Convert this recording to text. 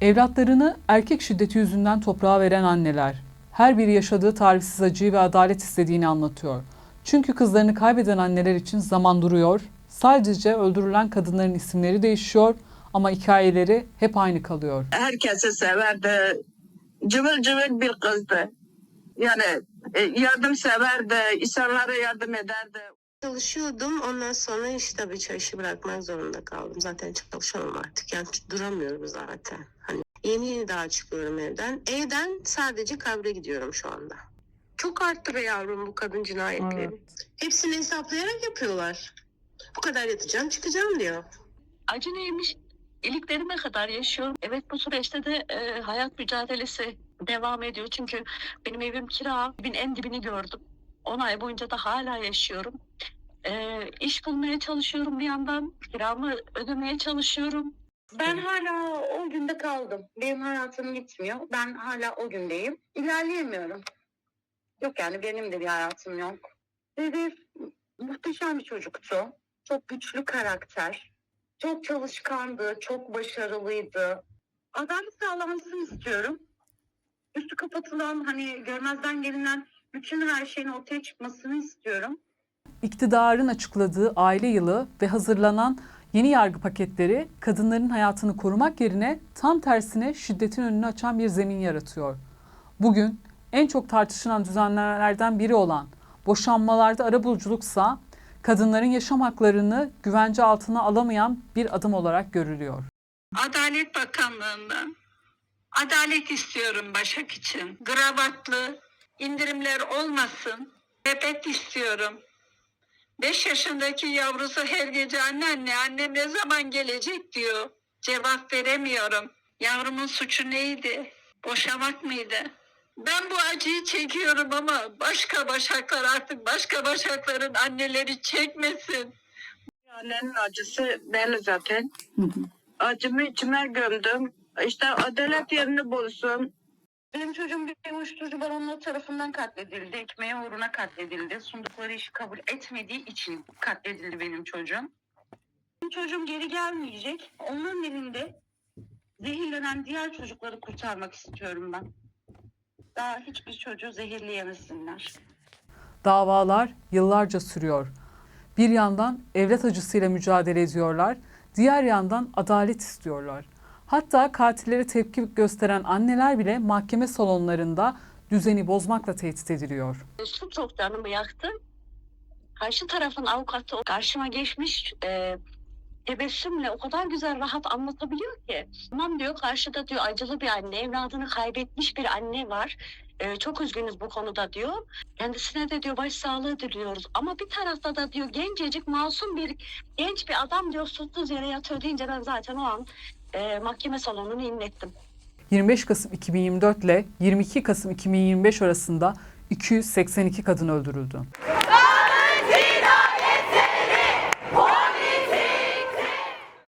Evlatlarını erkek şiddeti yüzünden toprağa veren anneler, her biri yaşadığı tarifsiz acıyı ve adalet istediğini anlatıyor. Çünkü kızlarını kaybeden anneler için zaman duruyor, sadece öldürülen kadınların isimleri değişiyor ama hikayeleri hep aynı kalıyor. herkesi severdi. Cıvıl cıvıl bir kızdı. Yani e, yardımseverdi, insanlara yardım ederdi. Çalışıyordum. Ondan sonra iş tabii işi bırakmak zorunda kaldım. Zaten çalışamam artık. Yani duramıyorum zaten. Hani yeni yeni daha çıkıyorum evden. Evden sadece kabre gidiyorum şu anda. Çok arttı be yavrum bu kadın cinayetleri. Hepsini hesaplayarak yapıyorlar. Bu kadar yatacağım çıkacağım diyor. acı neymiş? İliklerime kadar yaşıyorum. Evet bu süreçte de e, hayat mücadelesi devam ediyor. Çünkü benim evim kira. Evin en dibini gördüm. 10 ay boyunca da hala yaşıyorum. E, iş bulmaya çalışıyorum bir yandan. Kiramı ödemeye çalışıyorum. Ben hala o günde kaldım. Benim hayatım gitmiyor. Ben hala o gündeyim. İlerleyemiyorum. Yok yani benim de bir hayatım yok. Dedi muhteşem bir çocuktu. Çok güçlü karakter. Çok çalışkandı, çok başarılıydı. Adalet sağlamasını istiyorum. Üstü kapatılan, hani görmezden gelinen bütün her şeyin ortaya çıkmasını istiyorum. İktidarın açıkladığı aile yılı ve hazırlanan yeni yargı paketleri kadınların hayatını korumak yerine tam tersine şiddetin önünü açan bir zemin yaratıyor. Bugün en çok tartışılan düzenlemelerden biri olan boşanmalarda arabuluculuksa kadınların yaşam haklarını güvence altına alamayan bir adım olarak görülüyor. Adalet Bakanlığı'ndan adalet istiyorum Başak için. Gravatlı indirimler olmasın. Bebek istiyorum. 5 yaşındaki yavrusu her gece anneanne annem ne zaman gelecek diyor. Cevap veremiyorum. Yavrumun suçu neydi? Boşamak mıydı? Ben bu acıyı çekiyorum ama başka başaklar artık başka başakların anneleri çekmesin. Annenin acısı belli zaten. Acımı içime gömdüm. İşte adalet yerini bulsun. Benim çocuğum bir uyuşturucu baronları tarafından katledildi. Ekmeğe uğruna katledildi. Sundukları işi kabul etmediği için katledildi benim çocuğum. Benim çocuğum geri gelmeyecek. Onun elinde zehirlenen diğer çocukları kurtarmak istiyorum ben. Daha hiçbir çocuğu zehirleyemesinler. Davalar yıllarca sürüyor. Bir yandan evlat acısıyla mücadele ediyorlar, diğer yandan adalet istiyorlar. Hatta katillere tepki gösteren anneler bile mahkeme salonlarında düzeni bozmakla tehdit ediliyor. Su çok canımı yaktı. Karşı tarafın avukatı karşıma geçmiş e, tebessümle o kadar güzel rahat anlatabiliyor ki. Tamam diyor karşıda diyor acılı bir anne, evladını kaybetmiş bir anne var. E, çok üzgünüz bu konuda diyor. Kendisine de diyor başsağlığı diliyoruz. Ama bir tarafta da diyor gencecik masum bir genç bir adam diyor suçsuz yere yatıyor deyince ben zaten o an e, mahkeme salonunu inlettim. 25 Kasım 2024 ile 22 Kasım 2025 arasında 282 kadın öldürüldü.